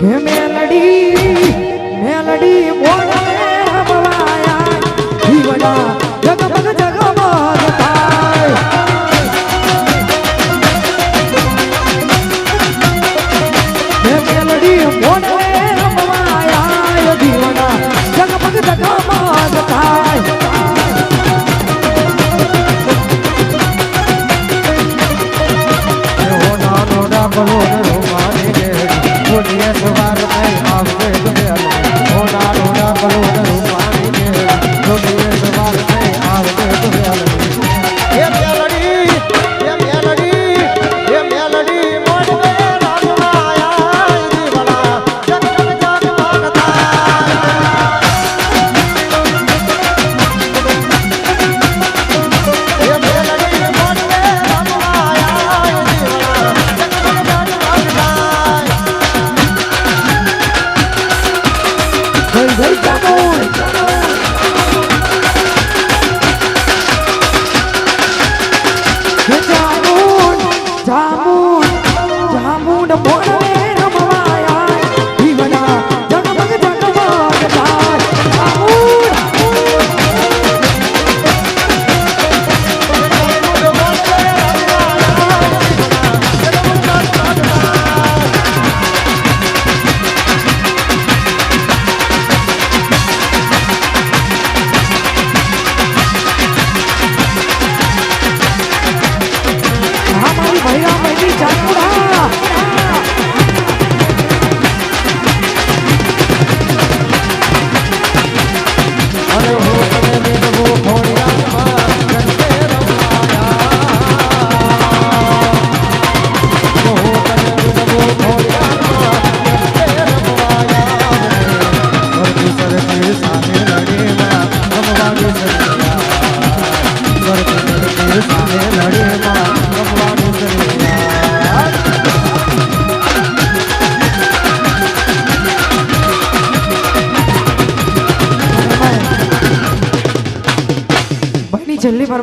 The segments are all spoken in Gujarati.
હે મેલડી No morning.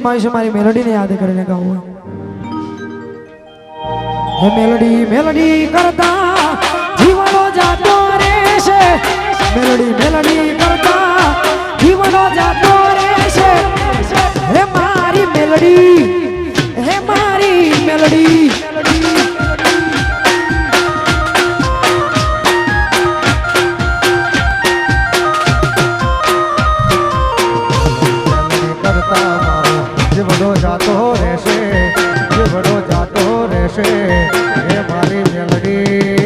એમાં છે મારી મેલોડીને યાદ કરીને ગાવું હે મેલોડી મેલોડી કરતા જીવનો જાતો રહેશે. છે મેલોડી મેલોડી আমার মেলরে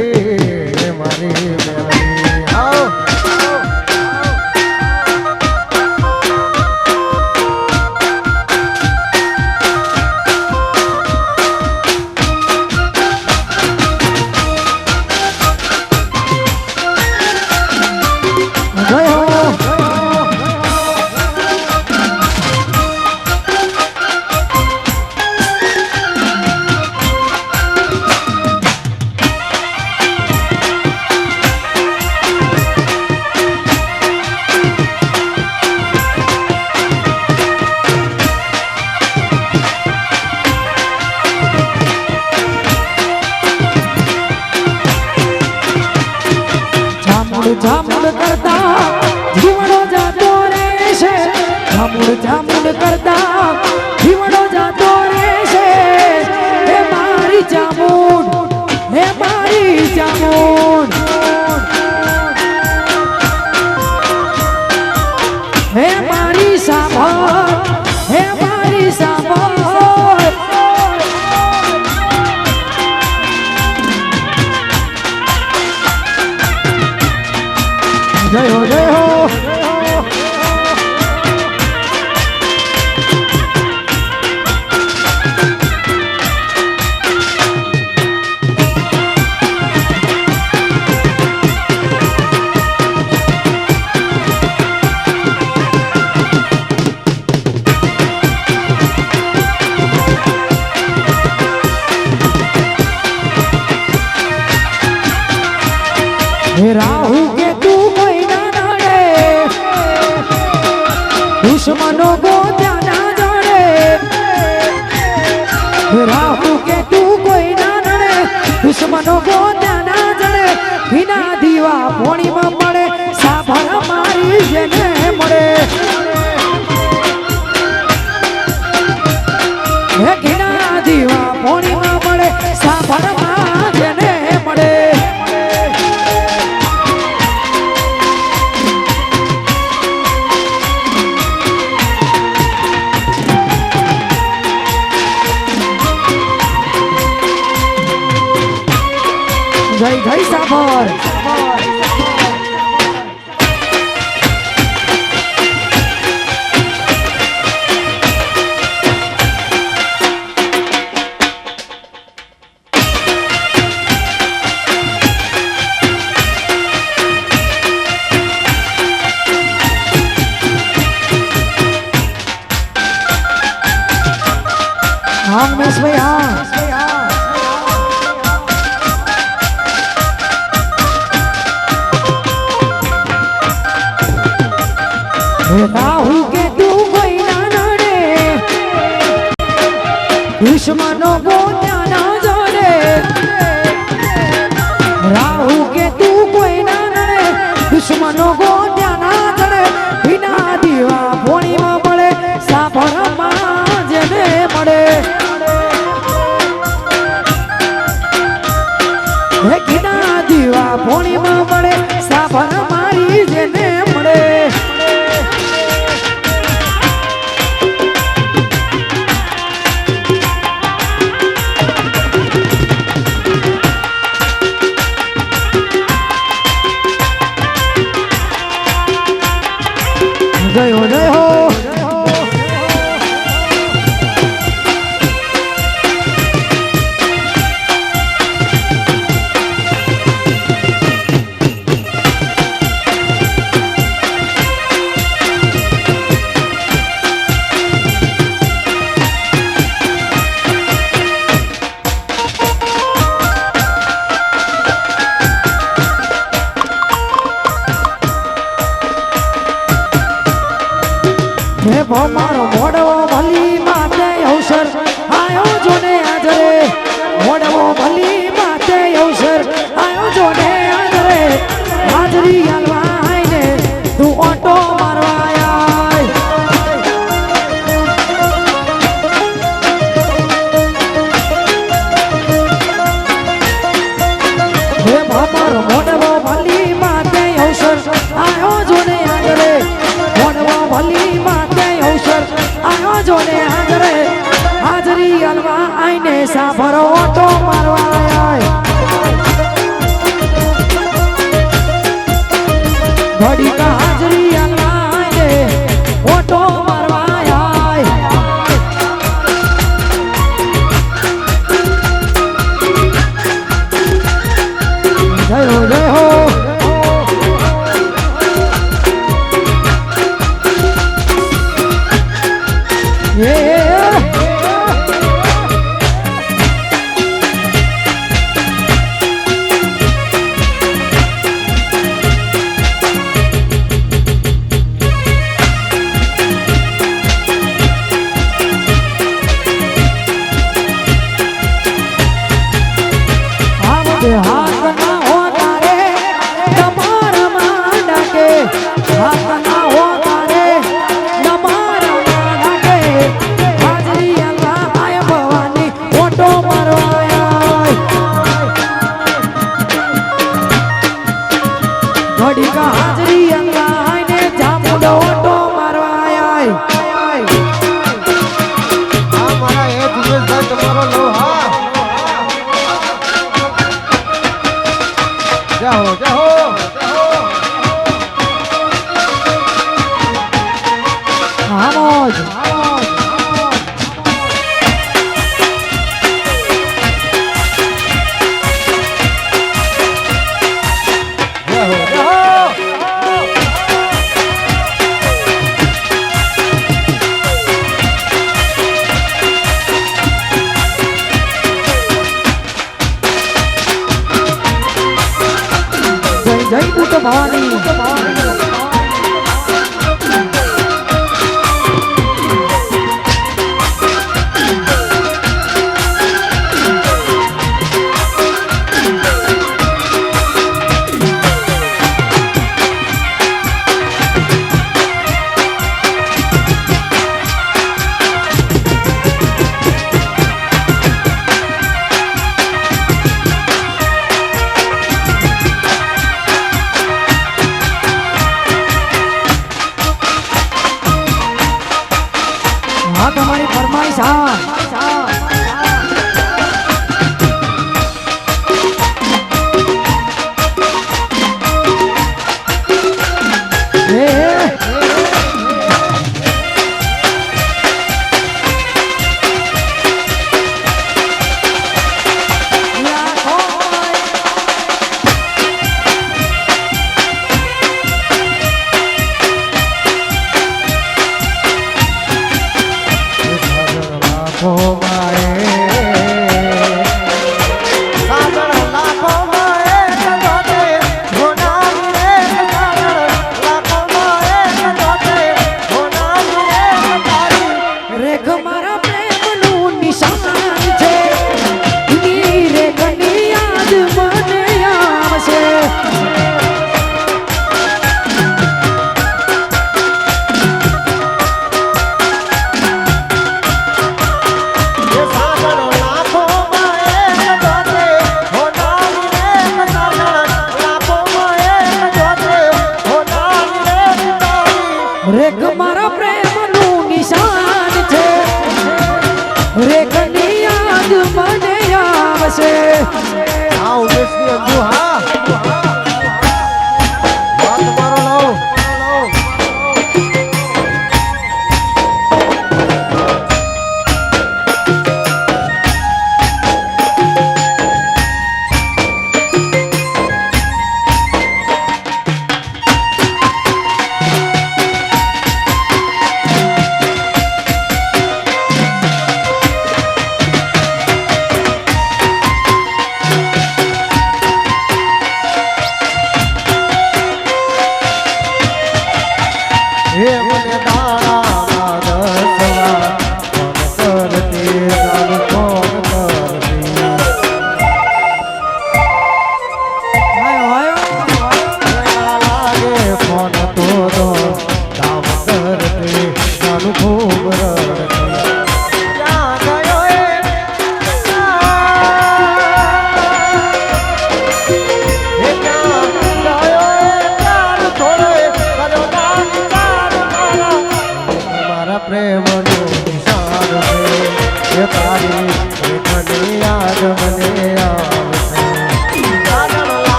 જામુડ જામુડ કરતા જીવડો જાતો રહેશે. હે મારી જામુડ હે મારી જામુડ હે મારી સાંભળ, હે મારી સાંભળ. જય હો જય હો. વિના દીવા ભોણીમાં મળે સાભા મારી જેને મળે. રાહુ કે તું કોઈ ના નડે. દુશ્મનો બોતે હે ભો મારો મોડો ભલી મારી ફરમાઈશ હા